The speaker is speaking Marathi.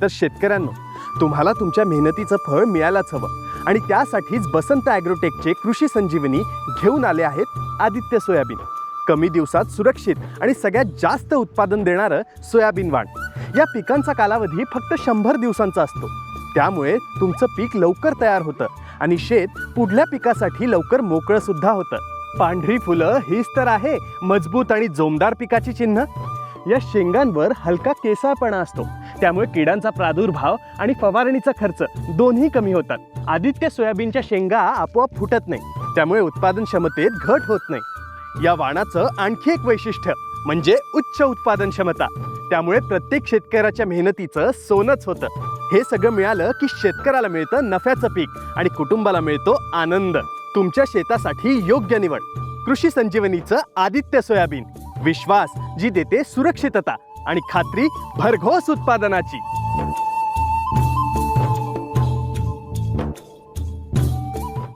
तर शेतकऱ्यांनो तुम्हाला तुमच्या मेहनतीचं फळ मिळायलाच हवं. आणि त्यासाठीच बसंत ॲग्रोटेकचे कृषी संजीवनी घेऊन आले आहेत आदित्य सोयाबीन. कमी दिवसात सुरक्षित आणि सगळ्यात जास्त उत्पादन देणारं सोयाबीन वाण. या पिकांचा कालावधी फक्त शंभर दिवसांचा असतो. त्यामुळे तुमचं पीक लवकर तयार होतं आणि शेत पुढल्या पिकासाठी लवकर मोकळं सुद्धा होतं. पांढरी फुलं हीच तर आहे मजबूत आणि जोमदार पिकाची चिन्ह. या शेंगांवर हलका केसाळपणा असतो. त्यामुळे किडांचा प्रादुर्भाव आणि फवारणीचा खर्च दोन्ही कमी होतात. आदित्य सोयाबीनच्या शेंगा आपोआप फुटत नाही. त्यामुळे उत्पादन क्षमतेत घट होत नाही. या वाणाचं आणखी एक वैशिष्ट्य म्हणजे उच्च उत्पादन क्षमता. त्यामुळे प्रत्येक शेतकऱ्याच्या मेहनतीचं सोनच होतं. हे सगळं मिळालं की शेतकऱ्याला मिळतं नफ्याचं पीक आणि कुटुंबाला मिळतो आनंद. तुमच्या शेतासाठी योग्य निवड. कृषी संजीवनीचं आदित्य सोयाबीन. विश्वास जी देते सुरक्षितता. आणि खात्री भरघोस उत्पादनाची.